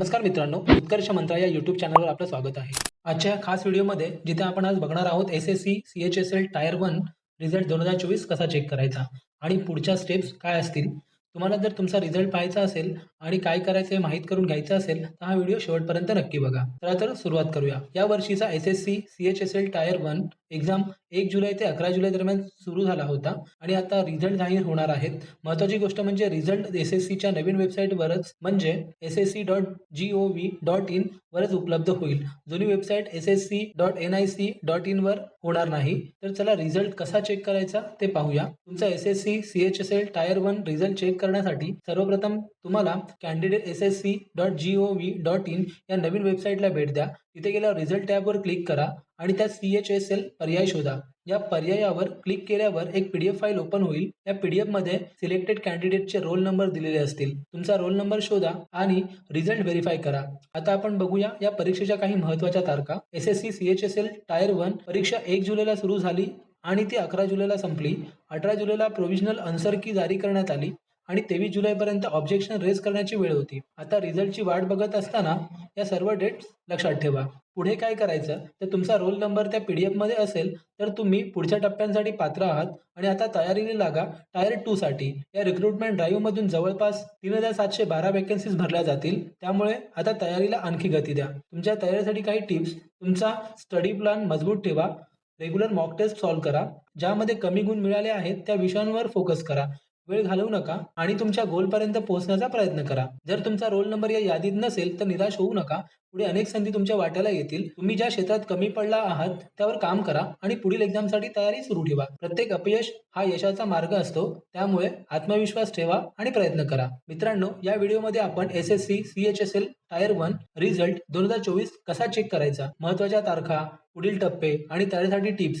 नमस्कार मित्रांनो उत्कर्ष मंत्रा या युट्यूब चॅनलवर आपलं स्वागत आहे. आजच्या खास व्हिडिओमध्ये जिथे आपण आज बघणार आहोत S S C C H S L tier one result दोन हजार चोवीस कसा चेक करायचा आणि पुढच्या स्टेप्स काय असतील? तुम्हाला जर तुमचा रिझल्ट पाहायचा असेल आणि काय करायचं हे माहीत करून घ्यायचं असेल तर हा व्हिडिओ शेवटपर्यंत नक्की बघा. चला तर सुरुवात करूया. या वर्षीचा S S C C H S L tier one exam एक जुलै ते अकरा जुलै दरम्यान सुरू झाला होता आणि आता रिझल्ट जाहीर होणार आहेत. महत्त्वाची गोष्ट म्हणजे रिझल्ट एस एस सीच्या नवीन वेबसाईटवरच म्हणजे S S C dot G O V dot in वरच उपलब्ध होईल. जुनी website S S C dot N I C dot in वर होणार नाही. तर चला रिझल्ट कसा चेक करायचा ते पाहूया. तुमचा S S C C H S L tier one result check करण्यासाठी सर्वप्रथम तुम्हाला candidate S S C dot G O V dot in या नवीन वेबसाईटला भेट द्या. तिथे गेल्यावर रिझल्ट टॅबवर क्लिक करा आणि त्यात सी एच एस एल पर्याय शोधा. या पर्यायावर क्लिक केल्यावर एक पीडीएफ फाईल ओपन होईल. या पीडीएफमध्ये सिलेक्टेड कॅन्डिडेटचे रोल नंबर दिलेले असतील. तुमचा रोल नंबर शोधा आणि रिझल्ट व्हेरीफाय करा. आता आपण बघूया या परीक्षेच्या काही महत्त्वाच्या तारखा. S S C C H S L tier one परीक्षा एक जुलैला सुरू झाली आणि ती अकरा जुलैला संपली. अठरा जुलैला प्रोव्हिजनल आन्सर की जारी करण्यात आली. आणि तेवीस जुलैपर्यंत ऑब्जेक्शन रेज करण्याची वेळ होती. आता रिझल्टची वाट बघत असताना या सर्व डेट्स लक्षात ठेवा. पुढे काय करायचं? तर तुमचा रोल नंबर त्या पी डी एफमध्ये असेल तर तुम्ही पुढच्या टप्प्यांसाठी पात्र आहात आणि आता तयारीला लागा टायर टूसाठी या रिक्रुटमेंट ड्राईव्हमधून जवळपास तीन हजार सातशे बारा वॅकन्सीज भरल्या जातील. त्यामुळे आता तयारीला आणखी गती द्या. तुमच्या तयारीसाठी काही टिप्स तुमचा स्टडी प्लॅन मजबूत ठेवा. रेग्युलर मॉक टेस्ट सॉल्व्ह करा. ज्यामध्ये कमी गुण मिळाले आहेत त्या विषयांवर फोकस करा. वेळ घालवू नका आणि तुमच्या गोलपर्यंत पोहोचण्याचा प्रयत्न करा. जर तुमचा रोल नंबर या यादीत नसेल तर निराश होऊ नका. पुढे अनेक संधी तुमच्या वाट्याला येतील. तुम्ही ज्या क्षेत्रात कमी पडला आहात त्यावर काम करा आणि पुढील एक्झामसाठी तयारी सुरू ठेवा. प्रत्येक अपयश हा यशाचा मार्ग असतो. त्यामुळे आत्मविश्वास ठेवा आणि प्रयत्न करा. मित्रांनो या व्हिडिओमध्ये आपण S S C C H S L tier one result दोन हजार चोवीस कसा चेक करायचा? महत्त्वाच्या तारखा पुढील टप्पे आणि तयारीसाठी टिप्स.